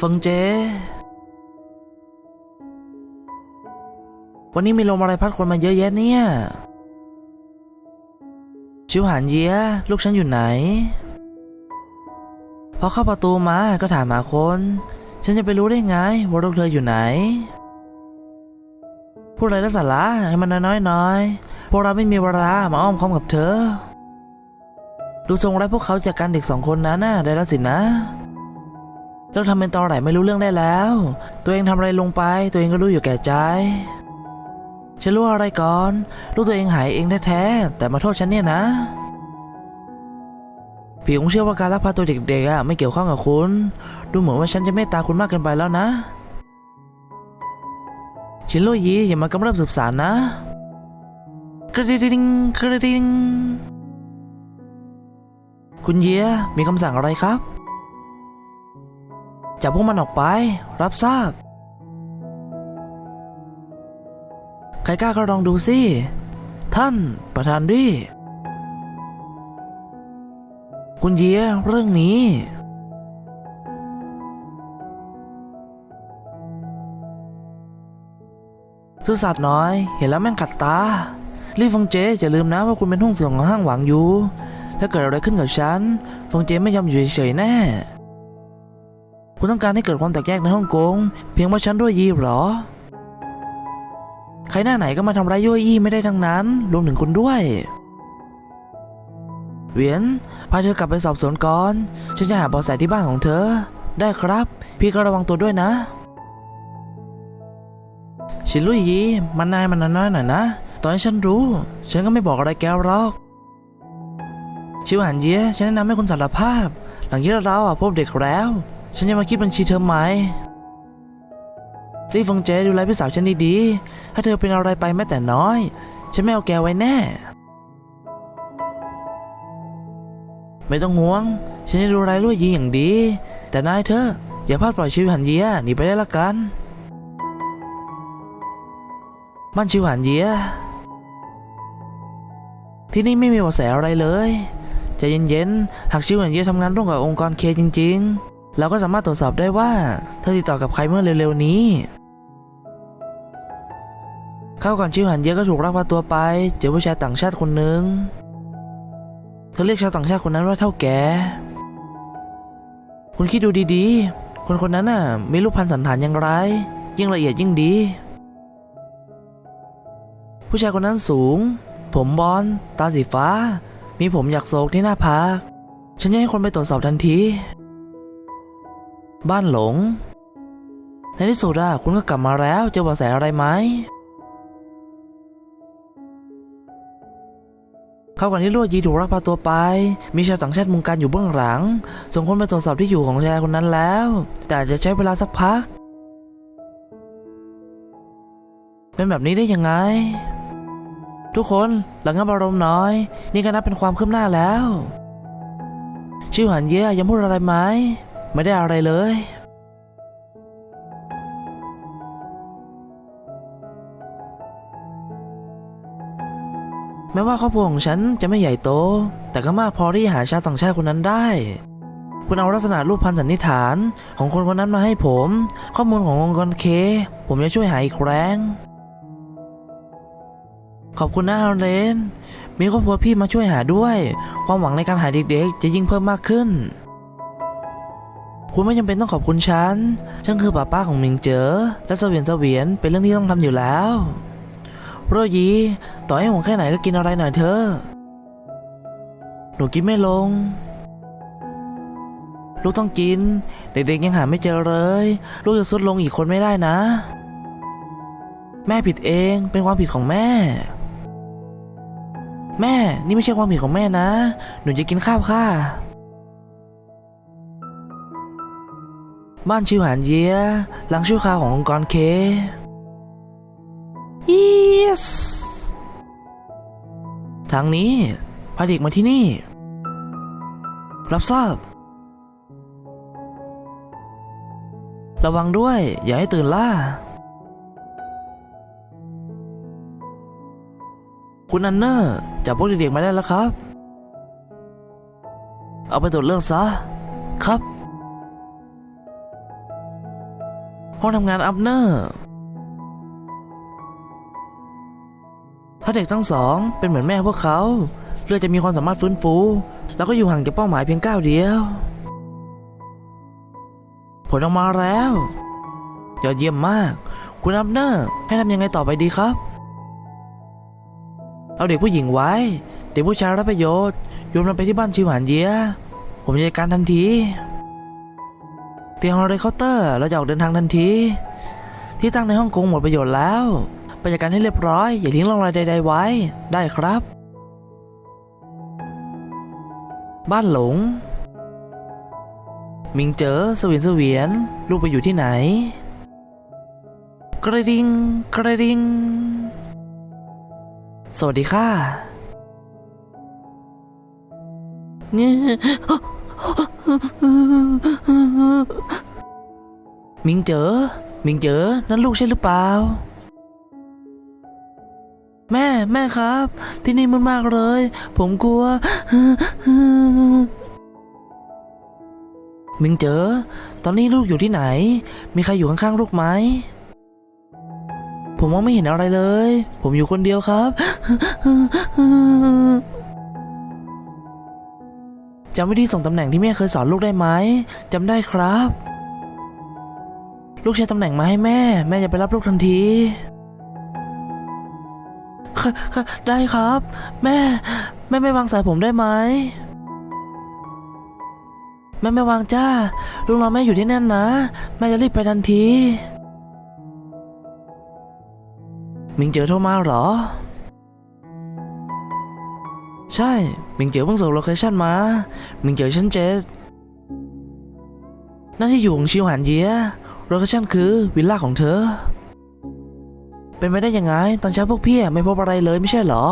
ฟิงเจ วันนี้มีลมอะไรพัดคนมาเยอะแยะเนี่ย ชิวหานเยียลูกฉันอยู่ไหน พอเข้าประตูมาก็ถามหาคน ฉันจะไปรู้ได้ไงว่าลูกเธออยู่ไหน พูดอะไรไร้สาระให้มันน้อยๆหน่อยพวกเราไม่มีเวลามาอ้อมค้อมกับเธอ ดูทรงไร้พวกเขาจากการเด็กสองคนนั้นน่ะได้แล้วสินะ เลิกทำเป็นตอแหลไม่รู้เรื่องได้แล้ว ตัวเองทำอะไรลงไป ตัวเองก็รู้อยู่แก่ใจฉันรู้อะไรก่อนลูกตัวเองหายเองแท้ๆแต่มาโทษฉันเนี่ยนะ ผีคงเชื่อว่าการลักพาตัวเด็กๆอะไม่เกี่ยวข้องกับคุณ ดูเหมือนว่าฉันจะเมตตาคุณมากเกินไปแล้วนะ ชินโลยีอย่ามากำเริบสืบสารนะกระดิ่งกระดิ่งคุณเยียมีคำสั่งอะไรครับ จับพวกมันออกไป รับทราบ ใครกล้าก็ลองดูสิ ท่านประธานดิคุณเยียเรื่องนี้ ซื่อสัตย์น้อย เห็นแล้วแม่งขัดตา รีบฟังเจอย่าลืมนะว่าคุณเป็นหุ้นส่วนของห้างหวังอยู่ ถ้าเกิดอะไรขึ้นกับฉัน ฟังเจไม่ยอมอยู่เฉยๆแน่ คุณต้องการให้เกิดความแตกแยกในฮ่องกง เพียงเพราะฉันด้วยยีหรอ ใครหน้าไหนก็มาทำร้ายยั่วยี่ไม่ได้ทั้งนั้น รวมถึงคุณด้วยเวียนพาเธอกลับไปสอบสวนก่อน ฉันจะหาเบาะแสที่บ้านของเธอ ได้ครับ พี่ก็ระวังตัวด้วยนะ ชินลุยยีมันนายมันน้อยหน่อยนะ ตอนให้ฉันรู้ ฉันก็ไม่บอกอะไรแกหรอก ชิวหันเยียฉันแนะนำให้คุณสารภาพ หลังที่เราอะพบเด็กแล้ว ฉันจะมาคิดบัญชีเทอมใหมรีบฟังเจดูแลพี่สาวฉันดีๆ ถ้าเธอเป็นอะไรไปแม้แต่น้อย ฉันไม่เอาแกไว้แน่ ไม่ต้องห่วง ฉันจะดูแลลุยยีอย่างดี แต่นายเธอ อย่าพลาดปล่อยชิวหันเยียหนีไปได้ละกัน บ้านชิวหันเยียที่นี่ไม่มีเบาะแสอะไรเลย ใจเย็นๆ หากชิวหันเยียทำงานร่วมกับองค์กรเคจริง ๆ เราก็สามารถตรวจสอบได้ว่าเธอติดต่อกับใครเมื่อเร็วๆนี้ เข้าก่อนชิวหันเยียก็ถูกลักพาตัวไป เจอผู้ชายต่างชาติคนหนึ่งเธอเรียกชาวต่างชาติคนนั้นว่าเท่าแก่ คุณคิดดูดีๆ คนคนนั้นน่ะมีรูปพันสันฐานอย่างไร ยิ่งละเอียดยิ่งดี ผู้ชายคนนั้นสูง ผมบอลตาสีฟ้า มีผมอยากโศกที่หน้าผากฉันจะให้คนไปตรวจสอบทันที บ้านหลง ในที่สุดอะคุณก็กลับมาแล้ว เจอบาะแสอะไรไหม เข้ากันที่ลวดยีถูกลักพาตัวไป มีชาวต่างชาติมุงการอยู่เบื้องหลัง ส่งคนไปตรวจสอบที่อยู่ของชายคนนั้นแล้ว แต่อาจจะใช้เวลาสักพัก เป็นแบบนี้ได้ยังไง ทุกคนหลังงับอารมณ์น้อย นี่ก็นับเป็นความคืบหน้าแล้ว ชิวหันเย่ยังพูดอะไรไหม ไม่ได้อะไรเลย แม้ว่าครอบครัวของฉันจะไม่ใหญ่โต แต่ก็มากพอที่จะหาชาวต่างชาติคนนั้นได้ คุณเอาลักษณะรูปพันสันนิษฐานของคนคนนั้นมาให้ผม ข้อมูลขององค์กรเค ผมจะช่วยหาอีกแรงขอบคุณนะอาเรนมีครอบครัวพี่มาช่วยหาด้วย ความหวังในการหาเด็กๆ จะยิ่งเพิ่มมากขึ้น คุณไม่จำเป็นต้องขอบคุณฉัน ฉันคือป้าป้าของมิงเจอ และเสวียนเสวียนเป็นเรื่องที่ต้องทำอยู่แล้วโรยีต่อให้ห่วงแค่ไหนก็กินอะไรหน่อยเถอะหนูกินไม่ลง ลูกต้องกิน เด็กๆยังหาไม่เจอเลย ลูกจะสุดลงอีกคนไม่ได้นะ แม่ผิดเองเป็นความผิดของแม่ แม่นี่ไม่ใช่ความผิดของแม่นะ หนูจะกินข้าวค่ะ บ้านชิวหานเยียหลังชั่วคราวขององค์กรเค yes ทางนี้ พาเด็กมาที่นี่ รับทราบ ระวังด้วย อย่าให้ตื่นล่า คุณอันเนอร์จับพวกเด็กๆมาได้แล้วครับ เอาไปตรวจเลือกซะ ครับ ห้องทำงานอัพเนอร์ถ้าเด็กทั้งสองเป็นเหมือนแม่พวกเขาเลือดจะมีความสามารถฟื้นฟู แล้วก็อยู่ห่างจากเป้าหมายเพียงก้าวเดียว ผลออกมาแล้ว ยอดเยี่ยมมาก คุณอัพเนอร์ให้ทำยังไงต่อไปดีครับ เอาเด็กผู้หญิงไว้ เด็กผู้ชายรับประโยชน์โยนมันไปที่บ้านชิวหานเยีย ผมจะจัดการทันที เตียงเรคเคาน์เตอร์เราจะออกเดินทางทันที ที่ตั้งในฮ่องกงหมดประโยชน์แล้วไปจัดการให้เรียบร้อย อย่าทิ้งร่องรอยใด ๆ ไว้ได้ครับ บ้านหลง มิงเจอสวียนสวียนลูกไปอยู่ที่ไหน กระดิงกระดิงสวัสดีค่ะเนี่ย มิงเจอ มิงเจอ นั่นลูกใช่หรือเปล่า แม่แม่ครับ ที่นี่มันมากเลย ผมกลัว มิงเจอ ตอนนี้ลูกอยู่ที่ไหน มีใครอยู่ข้างๆลูกไหม ผมมองไม่เห็นอะไรเลย ผมอยู่คนเดียวครับ จำวิธีส่งตำแหน่งที่แม่เคยสอนลูกได้ไหมจำได้ครับ ลูกใช้ตำแหน่งมาให้แม่ แม่จะไปรับลูกทันทีค่ะค่ะได้ครับ แม่ แม่ไม่วางสายผมได้ไหมแม่ไม่วางจ้าลุงรอแม่อยู่ที่นั่นนะ แม่จะรีบไปทันที มิงเจอโทรมาเหรอ ใช่มิงเจอเพิ่งส่งโลเคชั่นมามิงเจอชั้นเจ็ดนั่นที่อยู่ของชิวหันเยียโลเคชั่นคือวิลล่าของเธอ เป็นไปได้ยังไง ตอนเช้าพวกพี่ไม่พบอะไรเลยไม่ใช่เหรอ